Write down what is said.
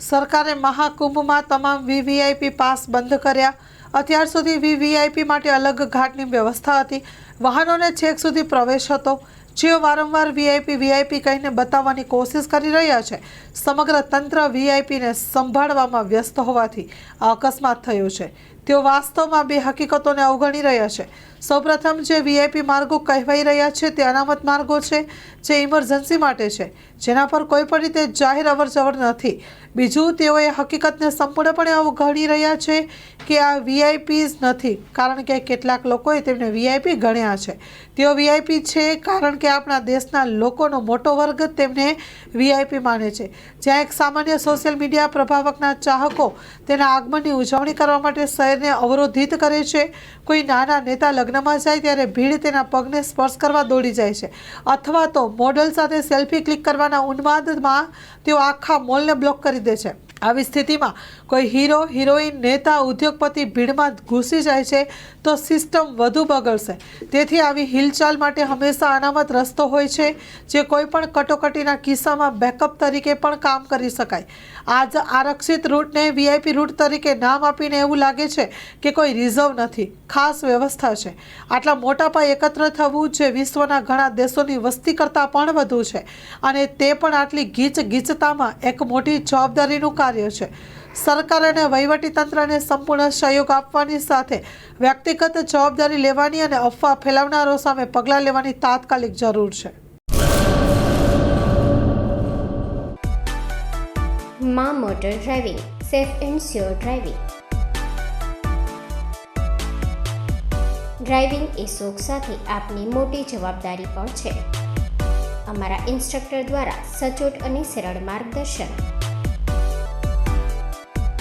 સરકારે મહાકુંભમાં તમામ વીવીઆઈપી પાસ બંધ કર્યા. અત્યાર સુધી વીવીઆઈપી માટે અલગ ઘાટની વ્યવસ્થા હતી. વાહનોને છેક સુધી પ્રવેશ હતો. જેઓ વારંવાર વીઆઈપી વીઆઈપી કહીને બતાવવાની કોશિશ કરી રહ્યા છે, સમગ્ર તંત્ર વીઆઈપીને સંભાળવામાં વ્યસ્ત હોવાથી આ અકસ્માત થયો છે. તેઓ વાસ્તવમાં બે હકીકતોને અવગણી રહ્યા છે. સૌપ્રથમ જે વીઆઈપી માર્ગો કહેવાઈ રહ્યા છે તે અનામત માર્ગો છે, જે ઇમરજન્સી માટે છે, જેના પર કોઈ પણ રીતે જાહેર અવરજવર નથી. બીજું, તેઓએ હકીકતને સંપૂર્ણપણે અવગણી રહ્યા છે કે આ વીઆઈપીઝ નથી, કારણ કે કેટલાક લોકોએ તેમને વીઆઈપી ગણ્યા છે. તેઓ વીઆઈપી છે કારણ કે આપણા દેશના લોકોનો મોટો વર્ગ તેમને વીઆઈપી માને છે. જ્યાં એક સામાન્ય સોશિયલ મીડિયા પ્રભાવકના ચાહકો તેના આગમનની ઉજવણી કરવા માટે શહેરને અવરોધિત કરે છે. કોઈ નાના નેતા લગ્નમાં જાય ત્યારે ભીડ તેના પગને સ્પર્શ કરવા દોડી જાય છે. અથવા તો મોડલ સાથે સેલ્ફી ક્લિક કરવાના ઉન્માદમાં તેઓ આખા મોલને બ્લોક કરી દે છે. આવી સ્થિતિમાં કોઈ હીરો હિરોઈન નેતા, ઉદ્યોગપતિ ભીડમાં ઘૂસી જાય છે તો સિસ્ટમ વધુ બગડશે. તેથી આવી હિલચાલ માટે હંમેશા અનામત રસ્તો હોય છે જે કોઈ પણ કટોકટીના કિસ્સામાં બેકઅપ તરીકે પણ કામ કરી શકાય. આજ આરક્ષિત રૂટને વીઆઈપી રૂટ તરીકે નામ આપીને એવું લાગે છે કે કોઈ રિઝર્વ નથી. ખાસ વ્યવસ્થા છે. આટલા મોટા પાયે એકત્ર થવું જે વિશ્વના ઘણા દેશોની વસ્તી કરતાં પણ વધુ છે. અને તે પણ આટલી ગીચ ગીચતામાં એક મોટી જવાબદારીનું કાર્ય છે. સરકાર અને વહીવટીતંત્રને સંપૂર્ણ સહયોગ આપવાની સાથે વ્યક્તિગત જવાબદારી લેવાની અને અફવા ફેલાવનારો સામે પગલાં લેવાની તાત્કાલિક જરૂર છે. મા motor driving, safe and sure driving. Driving એ શોખ સાથે આપની મોટી જવાબદારી પણ છે. અમારા ઇન્સ્ટ્રક્ટર દ્વારા સચોટ અને સરળ માર્ગદર્શન